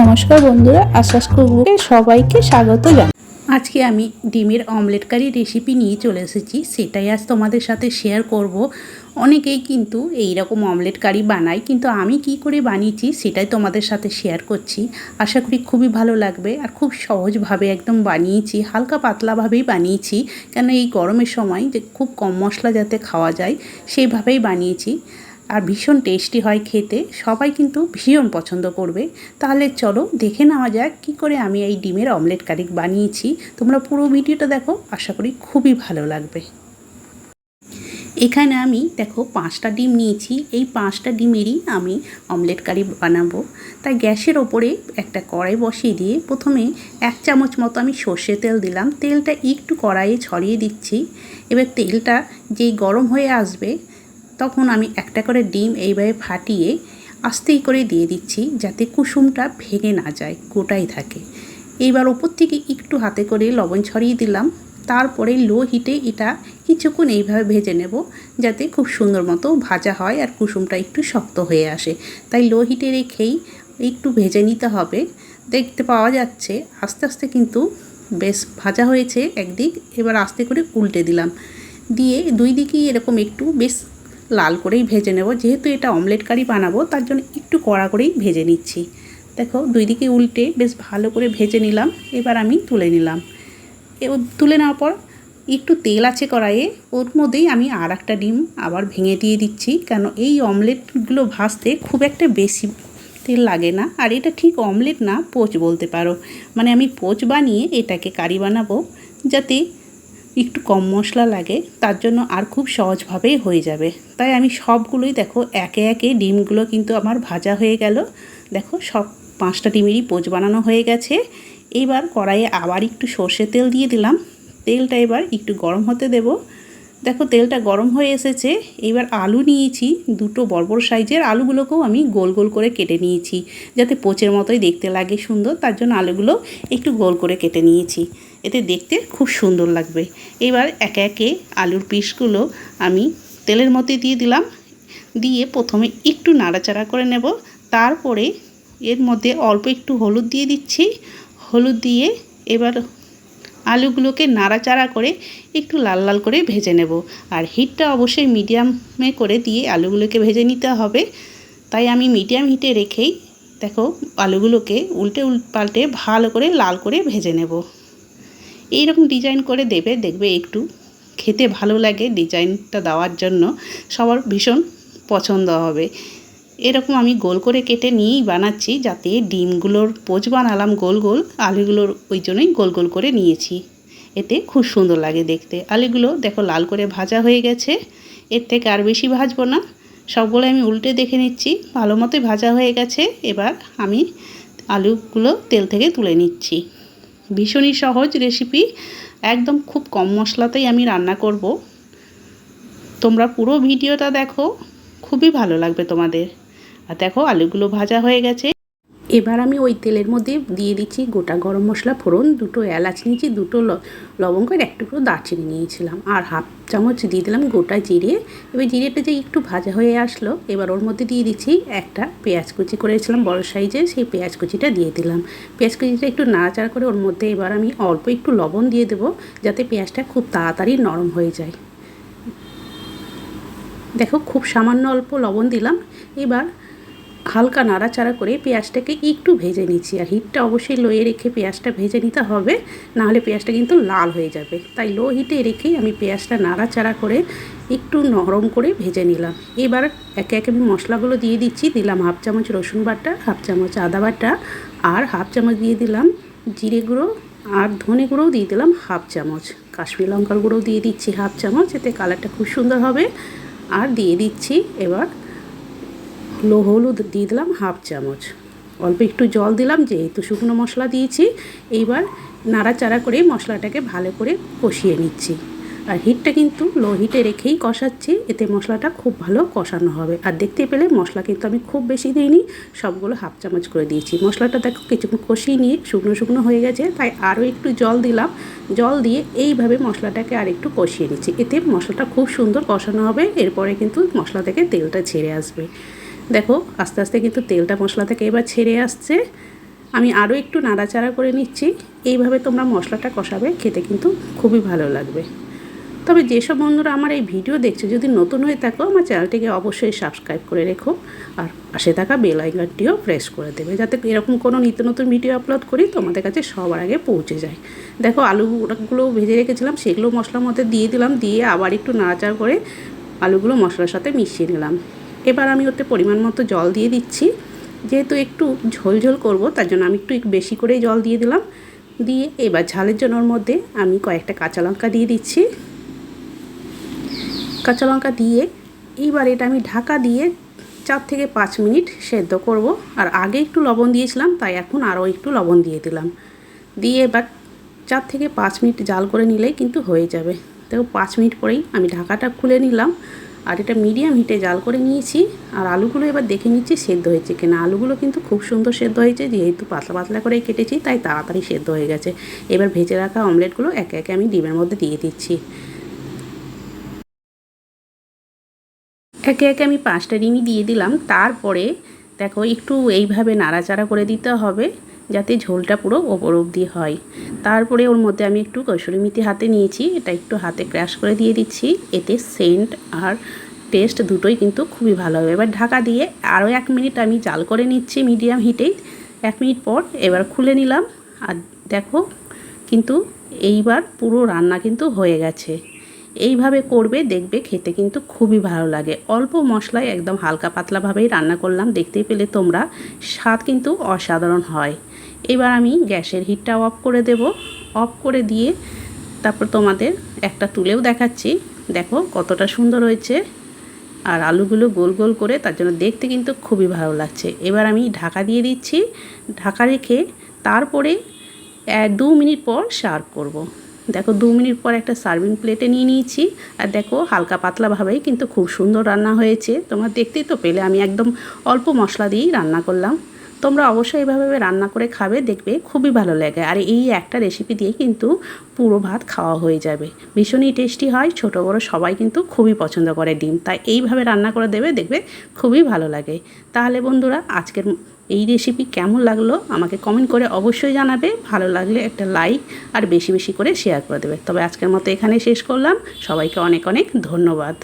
নমস্কার বন্ধুরা আশ্বাস কুকুরকে সবাইকে স্বাগত জানাই আজকে আমি ডিমের অমলেট কারি রেসিপি নিয়ে চলে এসেছি, সেটাই আজ তোমাদের সাথে শেয়ার করব। অনেকেই কিন্তু এই রকম অমলেট কারি বানায়, কিন্তু আমি কি করে বানিয়েছি সেটাই তোমাদের সাথে শেয়ার করছি। আশা করি খুবই ভালো লাগবে আর খুব সহজভাবে একদম বানিয়েছি, হালকা পাতলাভাবেই বানিয়েছি। কেন এই গরমের সময় যে খুব কম মশলা যাতে খাওয়া যায়, সেইভাবেই বানিয়েছি। আর ভীষণ টেস্টি হয় খেতে। সবাই কিন্তু ভীষণ পছন্দ করবে। তাহলে চলো দেখে নেওয়া যাক কী করে আমি এই ডিমের অমলেট কারি বানিয়েছি। তোমরা পুরো ভিডিওটা দেখো, আশা করি খুবই ভালো লাগবে। এখানে আমি দেখো পাঁচটা ডিম নিয়েছি। এই পাঁচটা ডিমেরই আমি অমলেট কারি বানাবো। তাই গ্যাসের ওপরে একটা কড়াই বসিয়ে দিয়ে প্রথমে এক চামচ মতো আমি সর্ষে তেল দিলাম। তেলটা একটু কড়াইয়ে ছড়িয়ে দিচ্ছি। এবার তেলটা যেই গরম হয়ে আসবে তখন আমি একটা করে ডিম এইভাবে ফাটিয়ে আস্তেই করে দিয়ে দিচ্ছি যাতে কুসুমটা ভেঙে না যায়, গোটাই থাকে। এইবার ওপর থেকে একটু হাতে করে লবণ ছড়িয়ে দিলাম। তারপরে লো হিটে এটা কিছুক্ষণ এইভাবে ভেজে নেব যাতে খুব সুন্দর মতো ভাজা হয় আর কুসুমটা একটু শক্ত হয়ে আসে। তাই লো হিটে রেখেই একটু ভেজে নিতে হবে। দেখতে পাওয়া যাচ্ছে আস্তে আস্তে কিন্তু বেশ ভাজা হয়েছে একদিক। এবার আস্তে করে উল্টে দিলাম। দিয়ে দুই দিকেই এরকম একটু বেশ লাল করেই ভেজে নেব। যেহেতু এটা অমলেট কারি বানাবো, তার জন্য একটু কড়া করেই ভেজে নিচ্ছি। দেখো, দুই দিকে উল্টে বেশ ভালো করে ভেজে নিলাম। এবার আমি তুলে নিলাম। তুলে নেওয়ার পর একটু তেল আছে কড়াইয়ে, ওর মধ্যেই আমি আর একটা ডিম আবার ভেঙে দিয়ে দিচ্ছি। কেন, এই অমলেটগুলো ভাজতে খুব একটা বেশি তেল লাগে না। আর এটা ঠিক অমলেট না, পোচ বলতে পারো। মানে আমি পোচ বানিয়ে এটাকে কারি বানাবো, যাতে একটু কম মশলা লাগে, তার জন্য আর খুব সহজভাবেই হয়ে যাবে। তাই আমি সবগুলোই দেখো, একে একে ডিমগুলো কিন্তু আমার ভাজা হয়ে গেল। দেখো, সব পাঁচটা ডিমেরই পোচ বানানো হয়ে গেছে। এইবার কড়াইয়ে আবার একটু সর্ষে তেল দিয়ে দিলাম। তেলটা এবার একটু গরম হতে দেব। দেখো, তেলটা গরম হয়ে এসেছে। এবার আলু নিয়েছি, দুটো বড় সাইজের আলুগুলোকেও আমি গোল গোল করে কেটে নিয়েছি। যাতে পোচের মতোই দেখতে লাগে সুন্দর, তার জন্য আলুগুলো একটু গোল করে কেটে নিয়েছি। এতে দেখতে খুব সুন্দর লাগবে। এবার একে একে আলুর পিসগুলো আমি তেলের মধ্যে দিয়ে দিলাম। দিয়ে প্রথমে একটু নাড়াচাড়া করে নেব। তারপরে এর মধ্যে অল্প একটু হলুদ দিয়ে দিচ্ছি। হলুদ দিয়ে এবার আলুগুলোকে নাড়াচাড়া করে একটু লাল লাল করে ভেজে নেব। আর হিটটা অবশ্যই মিডিয়ামে করে দিয়ে আলুগুলোকে ভেজে নিতে হবে। তাই আমি মিডিয়াম হিটে রেখেই দেখো আলুগুলোকে উল্টে উল পাল্টে ভালো করে লাল করে ভেজে নেব। এইরকম ডিজাইন করে দেবে, দেখবে একটু খেতে ভালো লাগে ডিজাইনটা দেওয়ার জন্য, সবার ভীষণ পছন্দ হবে। এরকম আমি গোল করে কেটে নিয়েই বানাচ্ছি, যাতে ডিমগুলোর পোচ বানালাম গোল গোল, আলুগুলোর ওই জন্যই গোল গোল করে নিয়েছি। এতে খুব সুন্দর লাগে দেখতে। আলুগুলো দেখো লাল করে ভাজা হয়ে গেছে, এর থেকে আর বেশি ভাজবো না। সবগুলো আমি উল্টে দেখে নিচ্ছি, ভালো মতোই ভাজা হয়ে গেছে। এবার আমি আলুগুলো তেল থেকে তুলে নিচ্ছি। ভীষণই সহজ রেসিপি একদম খুব কম মশলাতেই আমি রান্না করব। তোমরা পুরো ভিডিওটা দেখো, খুবই ভালো লাগবে তোমাদের। আর দেখো, আলুগুলো ভাজা হয়ে গেছে। এবার আমি ওই তেলের মধ্যে দিয়ে দিচ্ছি গোটা গরম মশলা, ফোড়ন, দুটো এলাচ নিয়েছি, দুটো লবঙ্গ, আর এক টুকরো দারচিনি নিয়েছিলাম। আর হাফ চামচ দিয়ে দিলাম গোটা জিরে। এবার জিরেটা যে একটু ভাজা হয়ে আসলো, এবার ওর মধ্যে দিয়ে দিচ্ছি একটা পেঁয়াজ কুচি করেছিলাম বড় সাইজে, সেই পেঁয়াজ কুচিটা দিয়ে দিলাম। পেঁয়াজ কুচিটা একটু নাড়াচাড়া করে ওর মধ্যে এবার আমি অল্প একটু লবণ দিয়ে দেবো, যাতে পেঁয়াজটা খুব তাড়াতাড়ি নরম হয়ে যায়। দেখো, খুব সামান্য অল্প লবণ দিলাম। এবার হালকা নাড়াচাড়া করে পেঁয়াজটাকে একটু ভেজে নিচ্ছি। আর হিটটা অবশ্যই লোয়ে রেখে পেঁয়াজটা ভেজে নিতে হবে, নাহলে পেঁয়াজটা কিন্তু লাল হয়ে যাবে। তাই লো হিটে রেখেই আমি পেঁয়াজটা নাড়াচাড়া করে একটু নরম করে ভেজে নিলাম। এবার একে একে আমি মশলাগুলো দিয়ে দিচ্ছি। দিলাম হাফ চামচ রসুন বাটা, হাফ চামচ আদা বাটা, আর হাফ চামচ দিয়ে দিলাম জিরে গুঁড়ো, আর ধনে গুঁড়োও দিয়ে দিলাম হাফ চামচ। কাশ্মীর লঙ্কার গুঁড়োও দিয়ে দিচ্ছি হাফ চামচ, এতে কালারটা খুব সুন্দর হবে। আর দিয়ে দিচ্ছি এবার হলুদ দিয়ে দিলাম হাফ চামচ। অল্প একটু জল দিলাম, যেহেতু শুকনো মশলা দিয়েছি। এইবার নাড়াচাড়া করে মশলাটাকে ভালো করে কষিয়ে নিচ্ছি। আর হিটটা কিন্তু লো হিটে রেখেই কষাচ্ছি, এতে মশলাটা খুব ভালো কষানো হবে। আর দেখতে পেলে মশলা কিন্তু আমি খুব বেশি দিইনি, সবগুলো হাফ চামচ করে দিয়েছি। মশলাটা দেখো কিছুক্ষণ কষিয়ে নিয়ে শুকনো শুকনো হয়ে গেছে, তাই আরও একটু জল দিলাম। জল দিয়ে এইভাবে মশলাটাকে আর একটু কষিয়ে নিচ্ছি, এতে মশলাটা খুব সুন্দর কষানো হবে, এরপরে কিন্তু মশলা থেকে তেলটা ছেড়ে আসবে। দেখো, আস্তে আস্তে কিন্তু তেলটা মশলা থেকে এবার ছেড়ে আসছে। আমি আরও একটু নাড়াচাড়া করে নিচ্ছি। এইভাবে তোমরা মশলাটা কষাবে, খেতে কিন্তু খুবই ভালো লাগবে। তবে যেসব বন্ধুরা আমার এই ভিডিও দেখছে, যদি নতুন হয়ে থাকো, আমার চ্যানেলটিকে অবশ্যই সাবস্ক্রাইব করে রেখো। আর পাশে থাকা বেল আইকনটিও প্রেস করে দেবে, যাতে এরকম কোনো নিত্য নতুন ভিডিও আপলোড করি তোমাদের কাছে সবার আগে পৌঁছে যায়। দেখো, আলুগুলো ভেজে রেখেছিলাম, সেগুলো মশলার মধ্যে দিয়ে দিলাম, দিয়ে আবার একটু নাড়াচাড়া করে আলুগুলো মশলার সাথে মিশিয়ে নিলাম। এবার আমি ওতে পরিমাণ মতো জল দিয়ে দিচ্ছি। যেহেতু একটু ঝোল ঝোল করব, তার জন্য আমি একটু বেশি করেই জল দিয়ে দিলাম। দিয়ে এবার ঝালের জন্য ওর মধ্যে আমি কয়েকটা কাঁচা লঙ্কা দিয়ে দিচ্ছি। কাঁচা লঙ্কা দিয়ে এইবার এটা আমি ঢাকা দিয়ে চার থেকে পাঁচ মিনিট সেদ্ধ করব। আর আগে একটু লবণ দিয়েছিলাম, তাই এখন আরও একটু লবণ দিয়ে দিলাম। দিয়ে এবার চার থেকে পাঁচ মিনিট জাল করে নিলেই কিন্তু হয়ে যাবে। তো পাঁচ মিনিট পরেই আমি ঢাকাটা খুলে নিলাম। আর এটা মিডিয়াম হিটে জাল করে নিয়েছি। আর আলুগুলো এবার দেখে নিচ্ছি সেদ্ধ হয়েছে কিনা। আলুগুলো কিন্তু খুব সুন্দর সেদ্ধ হয়েছে, যেহেতু পাতলা পাতলা করে কেটেছি, তাই তাড়াতাড়ি সেদ্ধ হয়ে গেছে। এবার ভেজে রাখা অমলেটগুলো একে একে আমি ডিমের মধ্যে দিয়ে দিচ্ছি। একে একে আমি পাঁচটা ডিমই দিয়ে দিলাম। তারপরে দেখো, একটু এইভাবে নাড়াচাড়া করে দিতে হবে যাতে ঝোলটা পুরো ওপর অবধি হয়। তারপরে ওর মধ্যে আমি একটু কসুরি মিথি হাতে নিয়েছি, এটা একটু হাতে ক্র্যাশ করে দিয়ে দিচ্ছি। এতে সেন্ট আর টেস্ট দুটোই কিন্তু খুবই ভালো হবে। এবার ঢাকা দিয়ে আরও এক মিনিট আমি জাল করে নিচ্ছি মিডিয়াম হিটেই এক মিনিট পর এবার খুলে নিলাম। আর দেখো, কিন্তু এইবার পুরো রান্না কিন্তু হয়ে গেছে। এইভাবে করবে, দেখবে খেতে কিন্তু খুবই ভালো লাগে। অল্প মশলায় একদম হালকা পাতলাভাবেই রান্না করলাম, দেখতেই পেলে তোমরা স্বাদ কিন্তু অসাধারণ হয়। এবার আমি গ্যাসের হিটটা অফ করে দেব। অফ করে দিয়ে তারপর তোমাদের একটা তুলেও দেখাচ্ছি। দেখো কতটা সুন্দর হয়েছে। আর আলুগুলো গোল গোল করে তার জন্য দেখতে কিন্তু খুবই ভালো লাগছে। এবার আমি ঢাকা দিয়ে দিচ্ছি। ঢাকা রেখে তারপরে দু মিনিট পর সার্ভ করব। দেখো দু মিনিট পর একটা সার্ভিং প্লেটে নিয়ে নিয়েছি। আর দেখো হালকা পাতলাভাবেই কিন্তু খুব সুন্দর রান্না হয়েছে। তোমরা দেখতেই তো পেলে আমি একদম অল্প মশলা দিয়েই রান্না করলাম। তোমরা অবশ্যই এইভাবে রান্না করে খাবে, দেখবে খুবই ভালো লাগে। আর এই একটা রেসিপি দিয়ে কিন্তু পুরো ভাত খাওয়া হয়ে যাবে। ভীষণই টেস্টি হয়, ছোট বড় সবাই কিন্তু খুবই পছন্দ করে ডিম। তাই এইভাবে রান্না করে দেবে, দেখবে খুবই ভালো লাগে। তাহলে বন্ধুরা, আজকের এই রেসিপি কেমন লাগল আমাকে কমেন্ট করে অবশ্যই জানাবে। ভালো লাগলে একটা লাইক আর বেশি বেশি করে শেয়ার করে দেবে। তবে আজকের মতো এখানে শেষ করলাম। সবাইকে অনেক অনেক ধন্যবাদ।